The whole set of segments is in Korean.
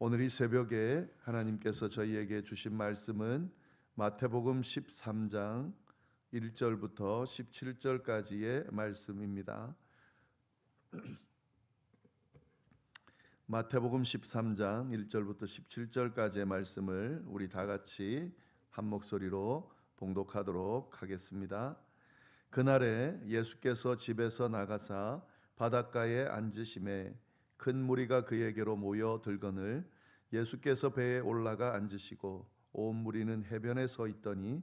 오늘 이 새벽에 하나님께서 저희에게 주신 말씀은 마태복음 13장 1절부터 17절까지의 말씀입니다. 마태복음 13장 1절부터 17절까지의 말씀을 우리 다 같이 한 목소리로 봉독하도록 하겠습니다. 그날에 예수께서 집에서 나가사 바닷가에 앉으심에 큰 무리가 그에게로 모여 들거늘 예수께서 배에 올라가 앉으시고 온 무리는 해변에 서 있더니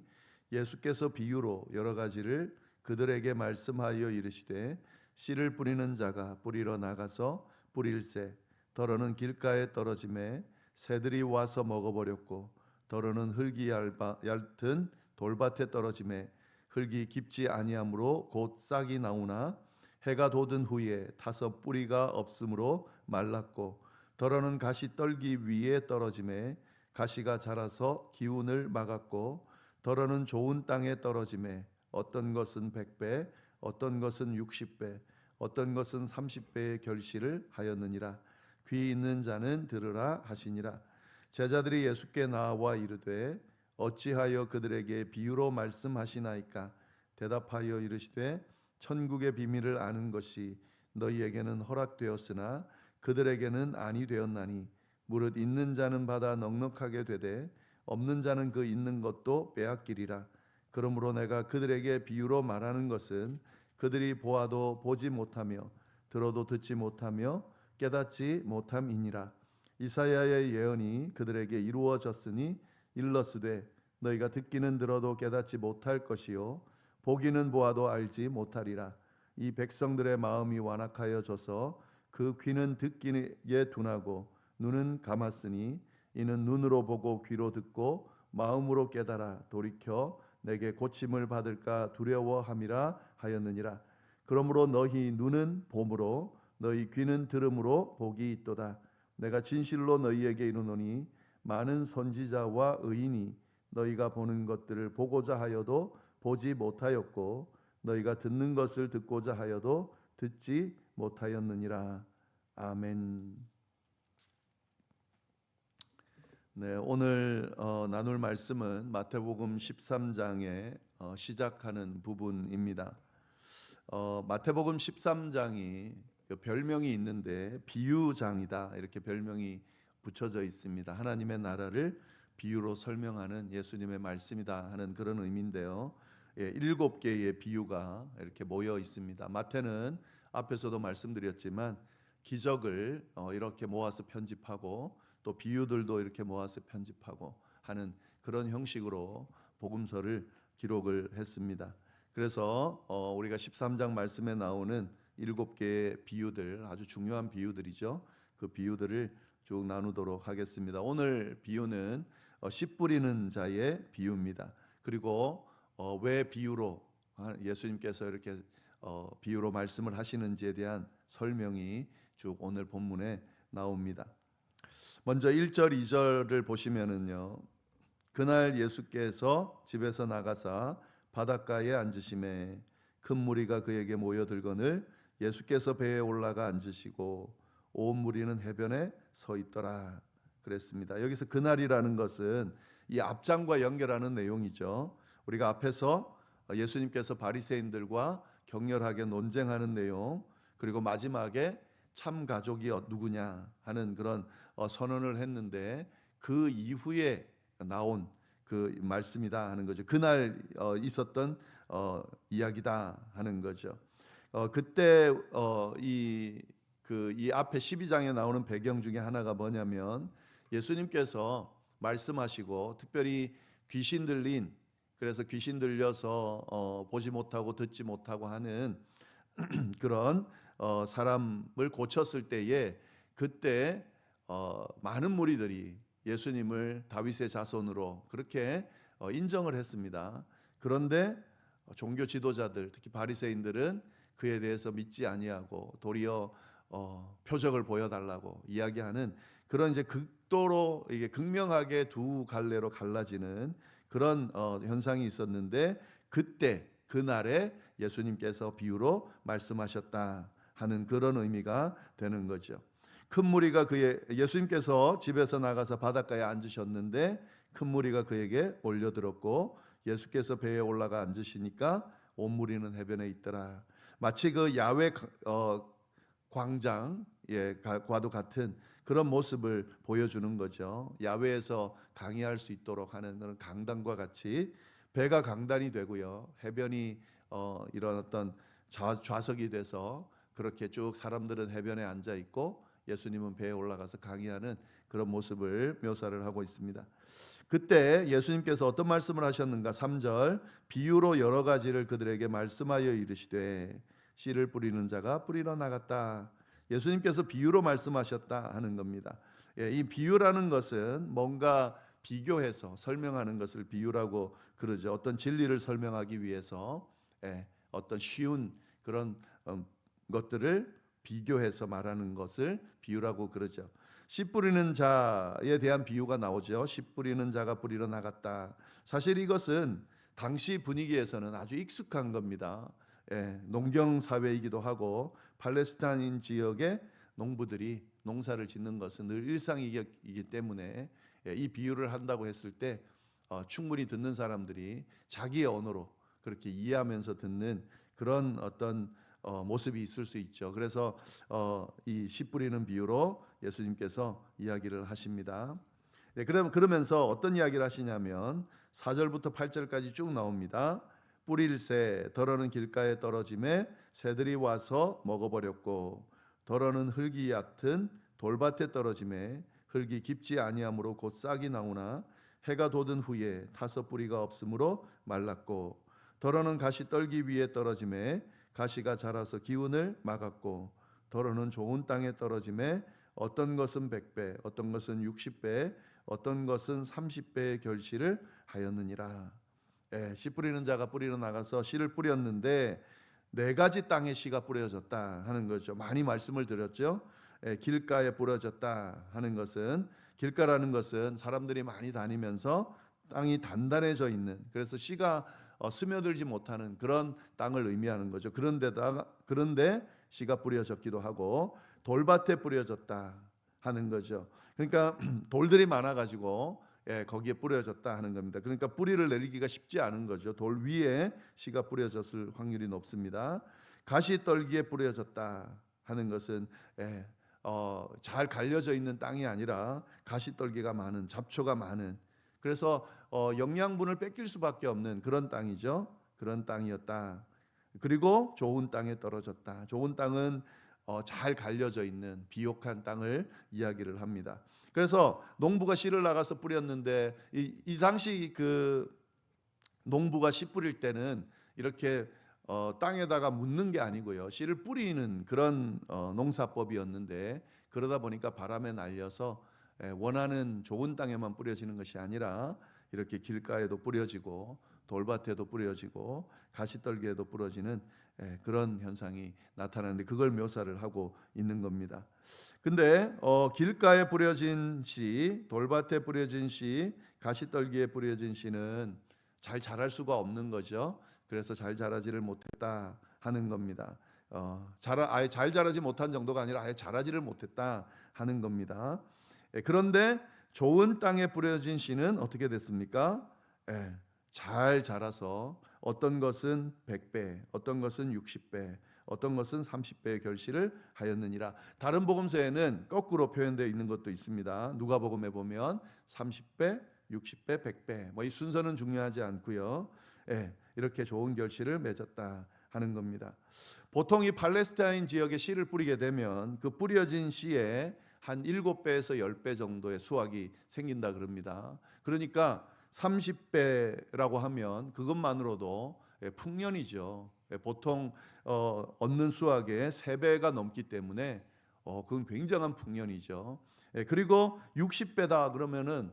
예수께서 비유로 여러 가지를 그들에게 말씀하여 이르시되 씨를 뿌리는 자가 뿌리러 나가서 뿌릴새 더러는 길가에 떨어짐에 새들이 와서 먹어버렸고 더러는 흙이 얇아, 얇든 돌밭에 떨어짐에 흙이 깊지 아니하므로 곧 싹이 나오나 해가 돋은 후에 타서 뿌리가 없으므로 말랐고 더러는 가시 떨기 위에 떨어짐에 가시가 자라서 기운을 막았고 더러는 좋은 땅에 떨어짐에 어떤 것은 백배 어떤 것은 육십배 어떤 것은 삼십배의 결실을 하였느니라. 귀 있는 자는 들으라 하시니라. 제자들이 예수께 나와 이르되 어찌하여 그들에게 비유로 말씀하시나이까? 대답하여 이르시되 천국의 비밀을 아는 것이 너희에게는 허락되었으나 그들에게는 아니 되었나니 무릇 있는 자는 받아 넉넉하게 되되 없는 자는 그 있는 것도 빼앗기리라. 그러므로 내가 그들에게 비유로 말하는 것은 그들이 보아도 보지 못하며 들어도 듣지 못하며 깨닫지 못함이니라. 이사야의 예언이 그들에게 이루어졌으니 일러스되 너희가 듣기는 들어도 깨닫지 못할 것이요 보기는 보아도 알지 못하리라. 이 백성들의 마음이 완악하여져서 그 귀는 듣기에 둔하고 눈은 감았으니 이는 눈으로 보고 귀로 듣고 마음으로 깨달아 돌이켜 내게 고침을 받을까 두려워함이라 하였느니라. 그러므로 너희 눈은 봄으로 너희 귀는 들음으로 복이 있도다. 내가 진실로 너희에게 이르노니 많은 선지자와 의인이 너희가 보는 것들을 보고자 하여도 보지 못하였고 너희가 듣는 것을 듣고자 하여도 듣지 못하였느니라. 아멘. 네, 오늘 어, 나눌 말씀은 마태복음 13장에 어, 시작하는 부분입니다. 어, 마태복음 13장이 그 별명이 있는데 비유장이다 이렇게 별명이 붙여져 있습니다. 하나님의 나라를 비유로 설명하는 예수님의 말씀이다 하는 그런 의미인데요. 예, 일곱 개의 비유가 이렇게 모여 있습니다. 마태는 앞에서도 말씀드렸지만 기적을 어, 이렇게 모아서 편집하고 또 비유들도 이렇게 모아서 편집하고 하는 그런 형식으로 복음서를 기록을 했습니다. 그래서 어, 우리가 13장 말씀에 나오는 일곱 개의 비유들 아주 중요한 비유들이죠. 그 비유들을 쭉 나누도록 하겠습니다. 오늘 비유는 어, 씨 뿌리는 자의 비유입니다. 그리고 어, 왜 비유로 예수님께서 이렇게 어, 비유로 말씀을 하시는지에 대한 설명이 쭉 오늘 본문에 나옵니다. 먼저 1절, 2절을 보시면은요. 그날 예수께서 집에서 나가사 바닷가에 앉으심에 큰 무리가 그에게 모여들거늘 예수께서 배에 올라가 앉으시고 온 무리는 해변에 서 있더라. 그랬습니다. 여기서 그날이라는 것은 이 앞장과 연결하는 내용이죠. 우리가 앞에서 예수님께서 바리새인들과 격렬하게 논쟁하는 내용 그리고 마지막에 참 가족이 누구냐 하는 그런 어, 선언을 했는데 그 이후에 나온 그 말씀이다 하는 거죠. 그날 어, 있었던 어, 이야기다 하는 거죠. 그때 이 그 이 앞에 12장에 나오는 배경 중에 하나가 뭐냐면 예수님께서 말씀하시고 특별히 귀신 들린 그래서 귀신 들려서 어, 보지 못하고 듣지 못하고 하는 그런 어, 사람을 고쳤을 때에 그때 어, 많은 무리들이 예수님을 다윗의 자손으로 그렇게 어, 인정을 했습니다. 그런데 종교 지도자들 특히 바리새인들은 그에 대해서 믿지 아니하고 도리어 어, 표적을 보여달라고 이야기하는 그런 이제 극도로 이게 극명하게 두 갈래로 갈라지는 그런 어, 현상이 있었는데 그때 그날에 예수님께서 비유로 말씀하셨다 하는 그런 의미가 되는 거죠. 큰 무리가 그의 예수님께서 집에서 나가서 바닷가에 앉으셨는데 큰 무리가 그에게 몰려들었고 예수께서 배에 올라가 앉으시니까 온 무리는 해변에 있더라. 마치 그 야외 어, 광장 예, 과도 같은 그런 모습을 보여주는 거죠. 야외에서 강의할 수 있도록 하는 그런 강단과 같이 배가 강단이 되고요. 해변이 어, 이런 어떤 좌, 좌석이 돼서 그렇게 쭉 사람들은 해변에 앉아 있고 예수님은 배에 올라가서 강의하는 그런 모습을 묘사를 하고 있습니다. 그때 예수님께서 어떤 말씀을 하셨는가? 3절 비유로 여러 가지를 그들에게 말씀하여 이르시되 씨를 뿌리는 자가 뿌리러 나갔다. 예수님께서 비유로 말씀하셨다 하는 겁니다. 예, 이 비유라는 것은 뭔가 비교해서 설명하는 것을 비유라고 그러죠. 어떤 진리를 설명하기 위해서 예, 어떤 쉬운 그런 음, 것들을 비교해서 말하는 것을 비유라고 그러죠. 씨 뿌리는 자에 대한 비유가 나오죠. 씨 뿌리는 자가 뿌리러 나갔다. 사실 이것은 당시 분위기에서는 아주 익숙한 겁니다. 예, 농경 사회이기도 하고 팔레스타인 지역의 농부들이 농사를 짓는 것은 늘 일상이기 때문에 예, 이 비유를 한다고 했을 때 어, 충분히 듣는 사람들이 자기의 언어로 그렇게 이해하면서 듣는 그런 어떤 어, 모습이 있을 수 있죠. 그래서 어, 이씨 뿌리는 비유로 예수님께서 이야기를 하십니다. 네, 그럼 그러면서 어떤 이야기를 하시냐면 4절부터 8절까지 쭉 나옵니다. 뿌릴새 더러는 길가에 떨어짐에 새들이 와서 먹어버렸고 더러는 흙이 얕은 돌밭에 떨어짐에 흙이 깊지 아니하므로 곧 싹이 나오나 해가 돋은 후에 타서 뿌리가 없으므로 말랐고 더러는 가시 떨기 위에 떨어짐에 가시가 자라서 기운을 막았고 더러는 좋은 땅에 떨어짐에 어떤 것은 100배 어떤 것은 60배 어떤 것은 30배의 결실을 하였느니라 예, 씨 뿌리는 자가 뿌리러 나가서 씨를 뿌렸는데 네 가지 땅에 씨가 뿌려졌다 하는 거죠. 많이 말씀을 드렸죠. 예, 길가에 뿌려졌다 하는 것은 길가라는 것은 사람들이 많이 다니면서 땅이 단단해져 있는 그래서 씨가 어, 스며들지 못하는 그런 땅을 의미하는 거죠. 그런데다가 그런데 씨가 뿌려졌기도 하고 돌밭에 뿌려졌다 하는 거죠. 그러니까 돌들이 많아 가지고 예, 거기에 뿌려졌다 하는 겁니다. 그러니까 뿌리를 내리기가 쉽지 않은 거죠. 돌 위에 씨가 뿌려졌을 확률이 높습니다. 가시 떨기에 뿌려졌다 하는 것은 예, 어, 잘 갈려져 있는 땅이 아니라 가시 떨기가 많은 잡초가 많은 그래서 어, 영양분을 뺏길 수밖에 없는 그런 땅이죠. 그런 땅이었다. 그리고 좋은 땅에 떨어졌다. 좋은 땅은 어, 잘 갈려져 있는 비옥한 땅을 이야기를 합니다. 그래서 농부가 씨를 나가서 뿌렸는데 이, 이 당시 그 농부가 씨 뿌릴 때는 이렇게 어, 땅에다가 묻는 게 아니고요. 씨를 뿌리는 그런 어, 농사법이었는데 그러다 보니까 바람에 날려서 에, 원하는 좋은 땅에만 뿌려지는 것이 아니라 이렇게 길가에도 뿌려지고 돌밭에도 뿌려지고 가시떨기에도 뿌려지는 에, 그런 현상이 나타나는데 그걸 묘사를 하고 있는 겁니다. 근데 어, 길가에 뿌려진 씨, 돌밭에 뿌려진 씨, 가시떨기에 뿌려진 씨는 잘 자랄 수가 없는 거죠. 그래서 잘 자라지를 못했다 하는 겁니다. 어, 자라 아예 잘 자라지 못한 정도가 아니라 아예 자라지를 못했다 하는 겁니다. 예, 그런데 좋은 땅에 뿌려진 씨는 어떻게 됐습니까? 예, 잘 자라서 어떤 것은 100배, 어떤 것은 60배, 어떤 것은 30배의 결실을 하였느니라. 다른 복음서에는 거꾸로 표현되어 있는 것도 있습니다. 누가복음에 보면 30배, 60배, 100배. 뭐 이 순서는 중요하지 않고요. 예, 이렇게 좋은 결실을 맺었다 하는 겁니다. 보통 이 팔레스타인 지역에 씨를 뿌리게 되면 그 뿌려진 씨에 한 7배에서 10배 정도의 수확이 생긴다 그럽니다. 그러니까 30배라고 하면 그것만으로도 예, 풍년이죠. 예, 보통 어, 얻는 수확의 3배가 넘기 때문에 어, 그건 굉장한 풍년이죠. 예, 그리고 60배다 그러면은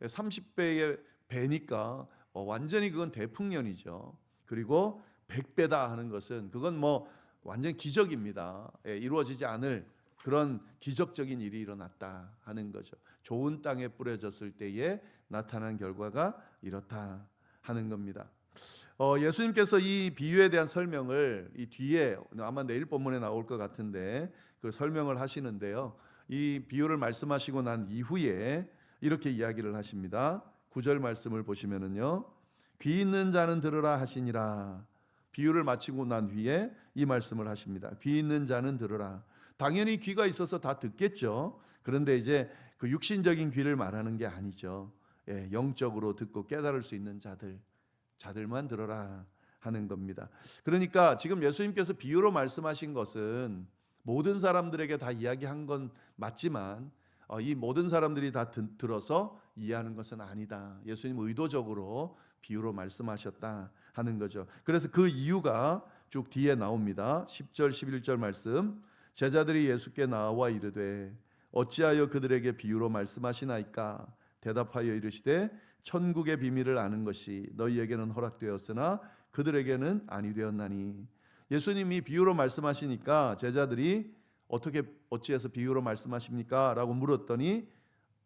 30배의 배니까 어, 완전히 그건 대풍년이죠. 그리고 100배다 하는 것은 그건 뭐 완전 기적입니다. 예, 이루어지지 않을 그런 기적적인 일이 일어났다 하는 거죠. 좋은 땅에 뿌려졌을 때에 나타난 결과가 이렇다 하는 겁니다. 어, 예수님께서 이 비유에 대한 설명을 이 뒤에 아마 내일 본문에 나올 것 같은데 그 설명을 하시는데요. 이 비유를 말씀하시고 난 이후에 이렇게 이야기를 하십니다. 구절 말씀을 보시면은요. 귀 있는 자는 들으라 하시니라. 비유를 마치고 난 뒤에 이 말씀을 하십니다. 귀 있는 자는 들으라. 당연히 귀가 있어서 다 듣겠죠. 그런데 이제 그 육신적인 귀를 말하는 게 아니죠. 예, 영적으로 듣고 깨달을 수 있는 자들, 자들만 들어라 하는 겁니다. 그러니까 지금 예수님께서 비유로 말씀하신 것은 모든 사람들에게 다 이야기한 건 맞지만 어, 이 모든 사람들이 다 드- 들어서 이해하는 것은 아니다. 예수님 의도적으로 비유로 말씀하셨다 하는 거죠. 그래서 그 이유가 쭉 뒤에 나옵니다. 10절 11절 말씀. 제자들이 예수께 나와 이르되 어찌하여 그들에게 비유로 말씀하시나이까 대답하여 이르시되 천국의 비밀을 아는 것이 너희에게는 허락되었으나 그들에게는 아니 되었나니 예수님이 비유로 말씀하시니까 제자들이 어떻게 어찌해서 비유로 말씀하십니까?라고 물었더니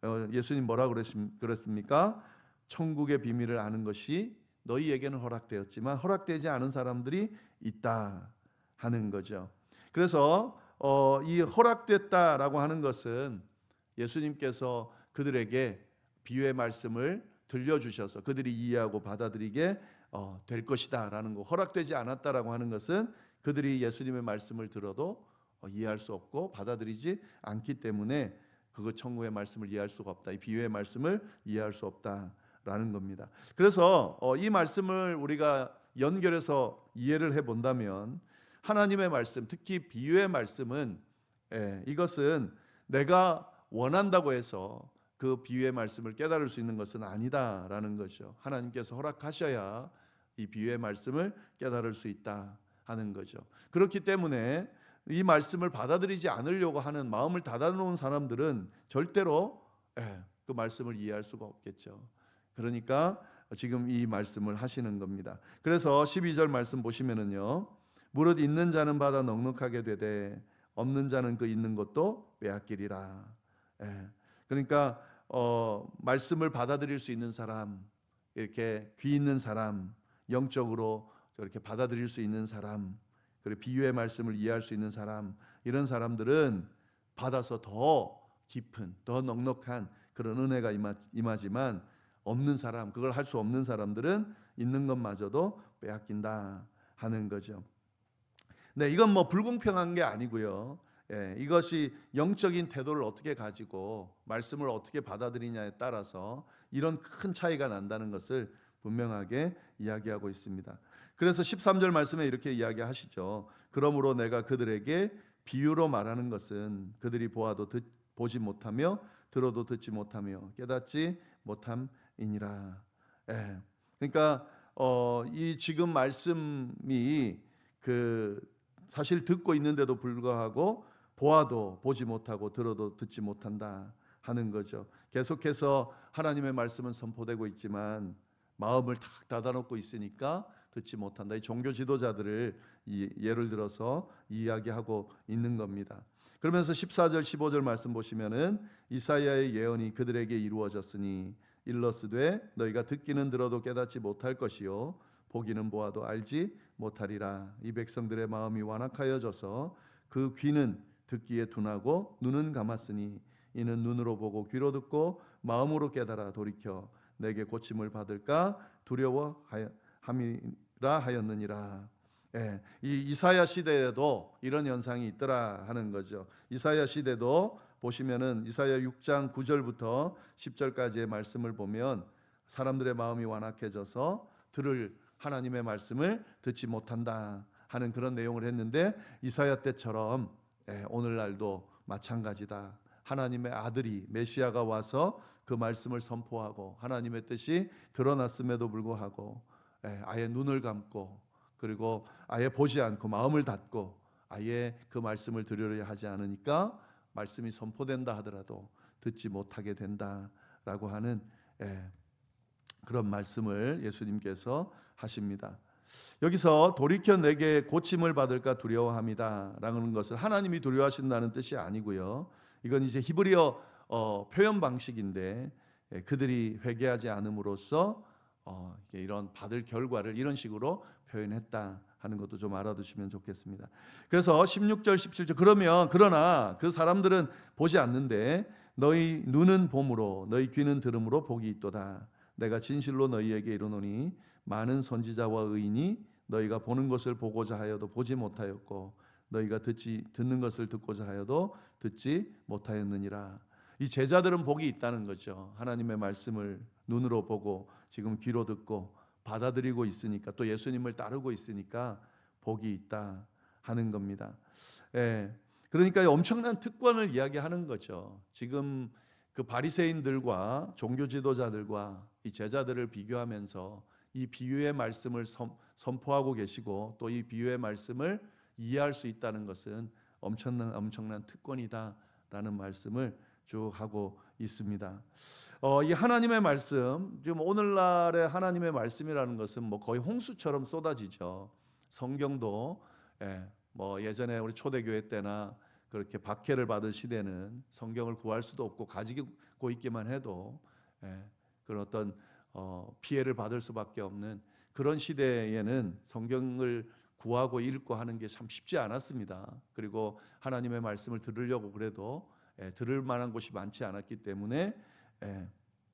어, 예수님 뭐라 그랬습- 그랬습니까? 천국의 비밀을 아는 것이 너희에게는 허락되었지만 허락되지 않은 사람들이 있다 하는 거죠. 그래서 어, 이 허락됐다라고 하는 것은 예수님께서 그들에게 비유의 말씀을 들려주셔서 그들이 이해하고 받아들이게 어, 될 것이다라는 거. 허락되지 않았다라고 하는 것은 그들이 예수님의 말씀을 들어도 어, 이해할 수 없고 받아들이지 않기 때문에 그거 천국의 말씀을 이해할 수가 없다. 이 비유의 말씀을 이해할 수 없다라는 겁니다. 그래서 어, 이 말씀을 우리가 연결해서 이해를 해 본다면 하나님의 말씀, 특히 비유의 말씀은 예, 이것은 내가 원한다고 해서 그 비유의 말씀을 깨달을 수 있는 것은 아니다라는 거죠. 하나님께서 허락하셔야 이 비유의 말씀을 깨달을 수 있다 하는 거죠. 그렇기 때문에 이 말씀을 받아들이지 않으려고 하는 마음을 닫아놓은 사람들은 절대로 예, 그 말씀을 이해할 수가 없겠죠. 그러니까 지금 이 말씀을 하시는 겁니다. 그래서 12절 말씀 보시면은요. 무릇 있는 자는 받아 넉넉하게 되되 없는 자는 그 있는 것도 빼앗기리라. 예. 그러니까 어, 말씀을 받아들일 수 있는 사람, 이렇게 귀 있는 사람, 영적으로 이렇게 받아들일 수 있는 사람, 그리고 비유의 말씀을 이해할 수 있는 사람, 이런 사람들은 받아서 더 깊은, 더 넉넉한 그런 은혜가 임하, 임하지만 없는 사람, 그걸 할 수 없는 사람들은 있는 것마저도 빼앗긴다 하는 거죠. 네, 이건 뭐 불공평한 게 아니고요. 예, 이것이 영적인 태도를 어떻게 가지고 말씀을 어떻게 받아들이냐에 따라서 이런 큰 차이가 난다는 것을 분명하게 이야기하고 있습니다. 그래서 13절 말씀에 이렇게 이야기하시죠. 그러므로 내가 그들에게 비유로 말하는 것은 그들이 보아도 듣, 보지 못하며 들어도 듣지 못하며 깨닫지 못함이니라. 예. 그러니까 어, 이 지금 말씀이 그 사실 듣고 있는데도 불구하고 보아도 보지 못하고 들어도 듣지 못한다 하는 거죠. 계속해서 하나님의 말씀은 선포되고 있지만 마음을 탁 닫아놓고 있으니까 듣지 못한다. 이 종교 지도자들을 이 예를 들어서 이야기하고 있는 겁니다. 그러면서 14절 15절 말씀 보시면은 이사야의 예언이 그들에게 이루어졌으니 일러스되 너희가 듣기는 들어도 깨닫지 못할 것이요 보기는 보아도 알지 못하리라. 이 백성들의 마음이 완악하여져서 그 귀는 듣기에 둔하고 눈은 감았으니 이는 눈으로 보고 귀로 듣고 마음으로 깨달아 돌이켜 내게 고침을 받을까 두려워함이라 하였느니라. 예, 이 이사야 시대에도 이런 현상이 있더라 하는 거죠. 이사야 시대도 보시면은 이사야 6장 9절부터 10절까지의 말씀을 보면 사람들의 마음이 완악해져서 들을 하나님의 말씀을 듣지 못한다 하는 그런 내용을 했는데 이사야 때처럼 예, 오늘날도 마찬가지다. 하나님의 아들이 메시아가 와서 그 말씀을 선포하고 하나님의 뜻이 드러났음에도 불구하고 예, 아예 눈을 감고 그리고 아예 보지 않고 마음을 닫고 아예 그 말씀을 들으려 하지 않으니까 말씀이 선포된다 하더라도 듣지 못하게 된다라고 하는 예, 그런 말씀을 예수님께서 하십니다. 여기서 돌이켜 내게 고침을 받을까 두려워합니다 라는 것은 하나님이 두려워하신다는 뜻이 아니고요. 이건 이제 히브리어 어, 표현 방식인데 예, 그들이 회개하지 않음으로써 어, 이런 받을 결과를 이런 식으로 표현했다 하는 것도 좀 알아두시면 좋겠습니다. 그래서 16절 17절 그러면 그러나 그 사람들은 보지 않는데 너희 눈은 봄으로 너희 귀는 들음으로 복이 있도다. 내가 진실로 너희에게 이르노니 많은 선지자와 의인이 너희가 보는 것을 보고자 하여도 보지 못하였고 너희가 듣지 듣는 것을 듣고자 하여도 듣지 못하였느니라. 이 제자들은 복이 있다는 거죠. 하나님의 말씀을 눈으로 보고 지금 귀로 듣고 받아들이고 있으니까 또 예수님을 따르고 있으니까 복이 있다 하는 겁니다. 예. 그러니까 엄청난 특권을 이야기하는 거죠. 지금 그 바리새인들과 종교 지도자들과 이 제자들을 비교하면서 이 비유의 말씀을 선, 선포하고 계시고 또 이 비유의 말씀을 이해할 수 있다는 것은 엄청난 엄청난 특권이다라는 말씀을 쭉 하고 있습니다. 어, 이 하나님의 말씀 지금 오늘날의 하나님의 말씀이라는 것은 뭐 거의 홍수처럼 쏟아지죠. 성경도 예, 뭐 예전에 우리 초대교회 때나 그렇게 박해를 받을 시대는 성경을 구할 수도 없고 가지고 있기만 해도 예, 그런 어떤 어, 피해를 받을 수밖에 없는 그런 시대에는 성경을 구하고 읽고 하는 게 참 쉽지 않았습니다. 그리고 하나님의 말씀을 들으려고 그래도 예, 들을 만한 곳이 많지 않았기 때문에 예,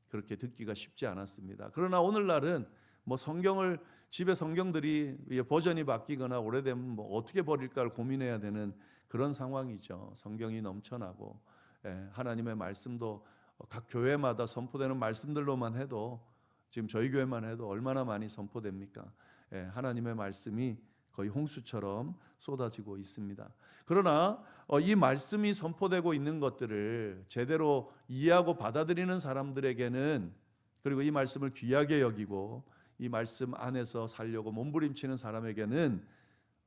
그렇게 듣기가 쉽지 않았습니다. 그러나 오늘날은 뭐 성경을 집에 성경들이 버전이 바뀌거나 오래되면 뭐 어떻게 버릴까를 고민해야 되는 그런 상황이죠. 성경이 넘쳐나고 예, 하나님의 말씀도 각 교회마다 선포되는 말씀들로만 해도 지금 저희 교회만 해도 얼마나 많이 선포됩니까? 예, 하나님의 말씀이 거의 홍수처럼 쏟아지고 있습니다. 그러나 어, 이 말씀이 선포되고 있는 것들을 제대로 이해하고 받아들이는 사람들에게는 그리고 이 말씀을 귀하게 여기고 이 말씀 안에서 살려고 몸부림치는 사람에게는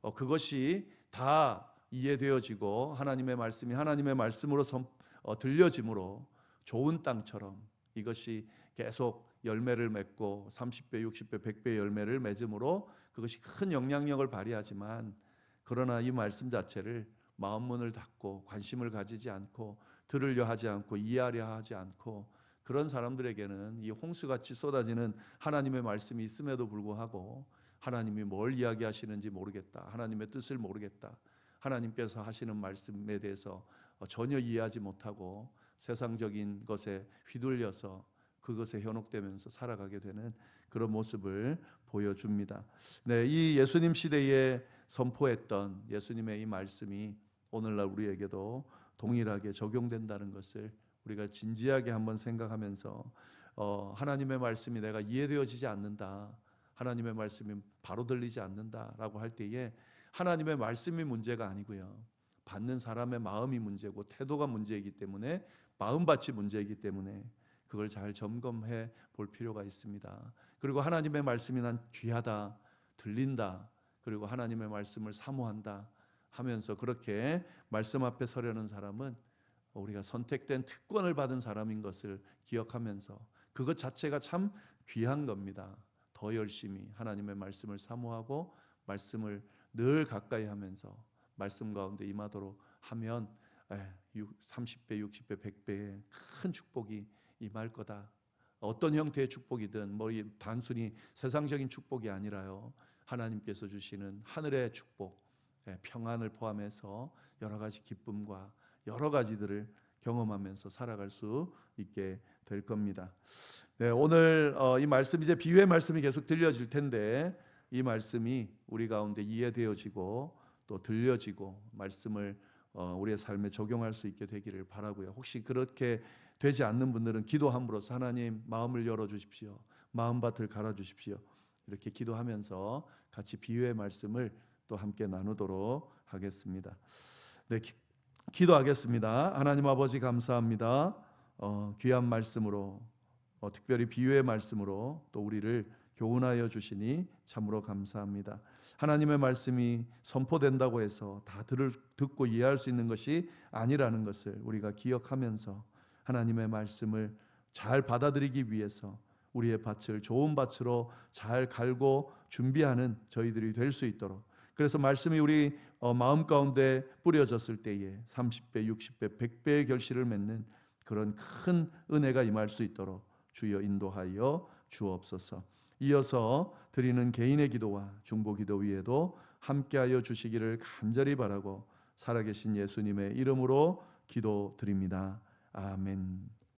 어, 그것이 다 이해되어지고 하나님의 말씀이 하나님의 말씀으로 선, 어, 들려짐으로 좋은 땅처럼 이것이 계속 열매를 맺고 30배, 60배, 100배 열매를 맺음으로 그것이 큰 영향력을 발휘하지만 그러나 이 말씀 자체를 마음 문을 닫고 관심을 가지지 않고 들으려 하지 않고 이해하려 하지 않고 그런 사람들에게는 이 홍수같이 쏟아지는 하나님의 말씀이 있음에도 불구하고 하나님이 뭘 이야기하시는지 모르겠다. 하나님의 뜻을 모르겠다. 하나님께서 하시는 말씀에 대해서 전혀 이해하지 못하고 세상적인 것에 휘둘려서 그것에 현혹되면서 살아가게 되는 그런 모습을 보여줍니다. 네, 이 예수님 시대에 선포했던 예수님의 이 말씀이 오늘날 우리에게도 동일하게 적용된다는 것을 우리가 진지하게 한번 생각하면서 어, 하나님의 말씀이 내가 이해되어지지 않는다. 하나님의 말씀이 바로 들리지 않는다라고 할 때에 하나님의 말씀이 문제가 아니고요. 받는 사람의 마음이 문제고 태도가 문제이기 때문에 마음밭이 문제이기 때문에 그걸 잘 점검해 볼 필요가 있습니다. 그리고 하나님의 말씀이 난 귀하다, 들린다. 그리고 하나님의 말씀을 사모한다 하면서 그렇게 말씀 앞에 서려는 사람은 우리가 선택된 특권을 받은 사람인 것을 기억하면서 그것 자체가 참 귀한 겁니다. 더 열심히 하나님의 말씀을 사모하고 말씀을 늘 가까이 하면서 말씀 가운데 임하도록 하면 30배, 60배, 100배의 큰 축복이 임할 거다. 어떤 형태의 축복이든 뭐 단순히 세상적인 축복이 아니라요. 하나님께서 주시는 하늘의 축복, 예, 평안을 포함해서 여러 가지 기쁨과 여러 가지들을 경험하면서 살아갈 수 있게 될 겁니다. 네, 오늘 어, 이 말씀 이제 비유의 말씀이 계속 들려질 텐데 이 말씀이 우리 가운데 이해되어지고 또 들려지고 말씀을 어, 우리의 삶에 적용할 수 있게 되기를 바라고요. 혹시 그렇게 되지 않는 분들은 기도함으로써 하나님 마음을 열어 주십시오. 마음밭을 갈아 주십시오. 이렇게 기도하면서 같이 비유의 말씀을 또 함께 나누도록 하겠습니다. 네, 기, 도하겠습니다 하나님 아버지 감사합니다. 어, 귀한 말씀으로 어, 특별히 비유의 말씀으로 또 우리를 교훈하여 주시니 참으로 감사합니다. 하나님의 말씀이 선포된다고 해서 다 들을 듣고 이해할 수 있는 것이 아니라는 것을 우리가 기억하면서 하나님의 말씀을 잘 받아들이기 위해서 우리의 밭을 좋은 밭으로 잘 갈고 준비하는 저희들이 될 수 있도록 그래서 말씀이 우리 어, 마음 가운데 뿌려졌을 때에 30배, 60배, 100배의 결실을 맺는 그런 큰 은혜가 임할 수 있도록 주여 인도하여 주옵소서. 이어서 드리는 개인의 기도와 중보 기도 위에도 함께하여 주시기를 간절히 바라고 살아계신 예수님의 이름으로 기도드립니다. 아멘.